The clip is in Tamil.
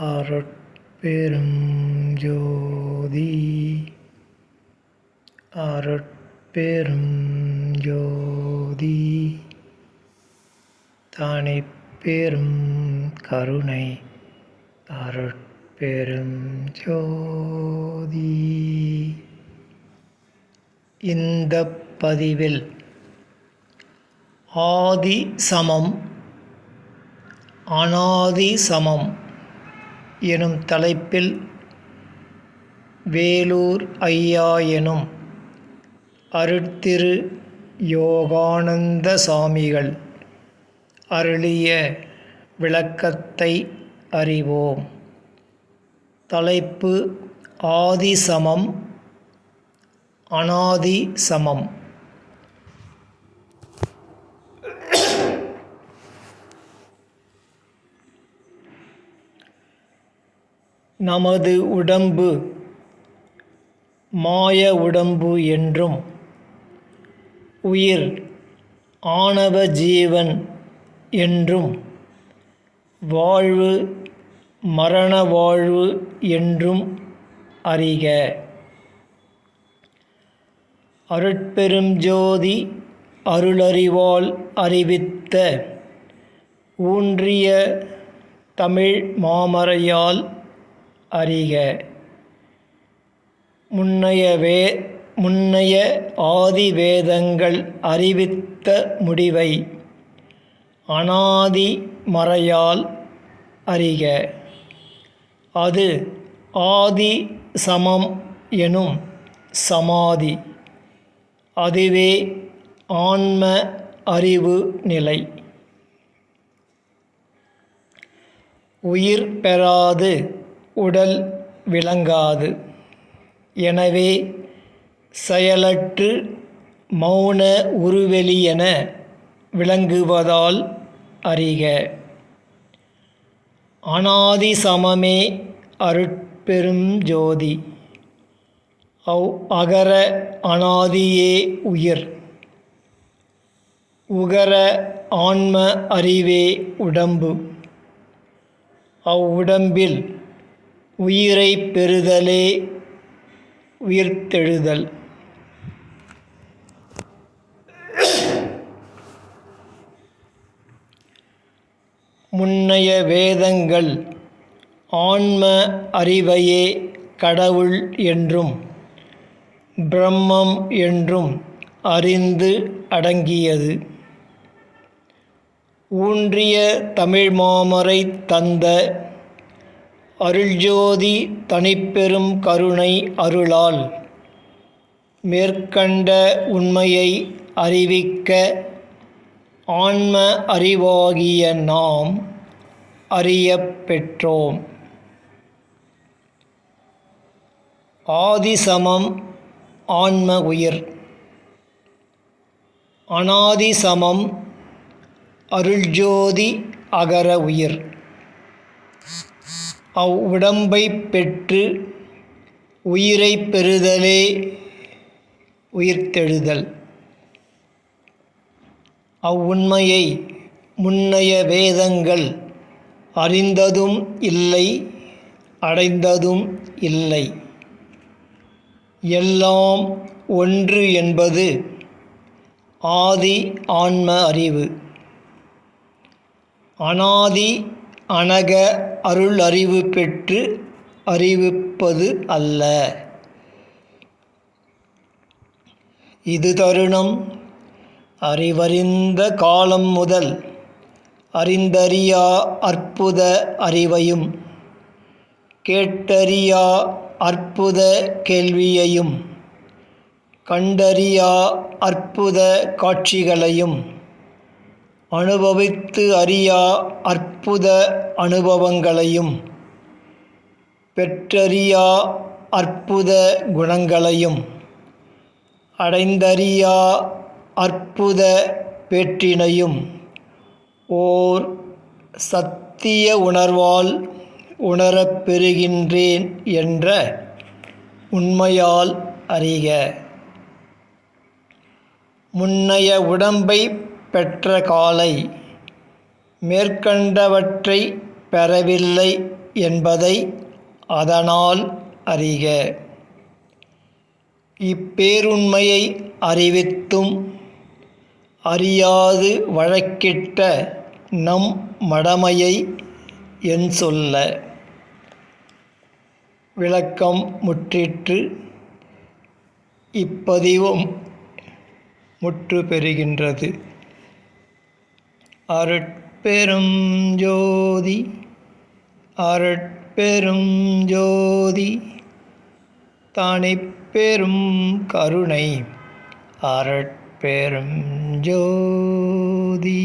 அருட்பெரும் ஜோதி அருட்பெரும் ஜோதி தனிப்பெரும் கருணை. அருட்பெரும் ஜோதி இந்த பதிவில் ஆதி சமம் அனாதி சமம் எனும் தலைப்பில் வேலூர் ஐயா எனும் அருட்திரு யோகானந்த சாமிகள் அருளிய விளக்கத்தை அறிவோம். தலைப்பு ஆதி சமம் அனாதி சமம் நமது உடம்பு மாய உடம்பு என்றும் உயிர் ஆணவ ஜீவன் என்றும் வாழ்வு மரண வாழ்வு என்றும் அறிக. அருட்பெரும் ஜோதி அருளறிவால் அறிவித்த ஊன்றிய தமிழ் மாமறையால் அறிக. முன்னைய வே முன்னைய ஆதி வேதங்கள் அறிவித்த முடிவை அனாதி மறையால் அறிக. அது ஆதி சமம் எனும் சமாதி. அதுவே ஆன்ம அறிவு நிலை. உயிர் பெறாது உடல் விளங்காது. எனவே செயலற்று மௌன உருவெளியென விளங்குவதால் அறிக. அனாதி சமமே அருட்பெரும் ஜோதி. அவ் அகர அனாதியே உயிர். உகர ஆன்ம அறிவே உடம்பு. அவ்வுடம்பில் உயிரை பெறுதலே உயிர்த்தெழுதல். முன்னைய வேதங்கள் ஆன்ம அறிவையே கடவுள் என்றும் பிரம்மம் என்றும் அறிந்து அடங்கியது. ஊன்றிய தமிழ் மாமரை தந்த அருள்ஜோதி தனிப்பெரும் கருணை அருளால் மேற்கண்ட உண்மையை அறிவிக்க ஆன்ம அறிவாகிய நாம் அறியப் பெற்றோம். ஆதிசமம் ஆன்ம உயிர். அனாதி சமம் அருள்ஜோதி அகர உயிர். அவ்வுடம்பை பெற்று உயிரை பெறுதலே உயிர்த்தெழுதல். அவ்வுண்மையை முன்னைய வேதங்கள் அறிந்ததும் இல்லை அடைந்ததும் இல்லை. எல்லாம் ஒன்று என்பது ஆதி ஆன்ம அறிவு. அனாதி அனக அருள் அறிவு பெற்று அறிவிப்பது அல்ல. இது தருணம் அறிவறிந்த காலம் முதல் அறிந்தறியா அற்புத அறிவையும் கேட்டறியா அற்புத கேள்வியையும் கண்டறியா அற்புத காட்சிகளையும் அனுபவித்து அறியா அற்புத அனுபவங்களையும் பெற்றறியா அற்புத குணங்களையும் அடைந்தறியா அற்புத பேற்றினையும் ஓர் சத்திய உணர்வால் உணரப் பெறுகின்றேன் என்ற உண்மையால் அறிக. முன்னைய உடம்பை பெற்ற காலை மேற்கண்டவற்றை பெறவில்லை என்பதை அதனால் அறிக. இப்பேருண்மையை அறிவித்தும் அறியாது வழக்கிட்ட நம் மடமையை என் சொல்ல விளக்கம் முற்றிற்று. இப்பதிவும் முற்று பெறுகின்றது அருட்பெரும் ஜோதி அருட்பெரும் ஜோதி தனிப்பெரும் கருணை அருட்பெரும் ஜோதி.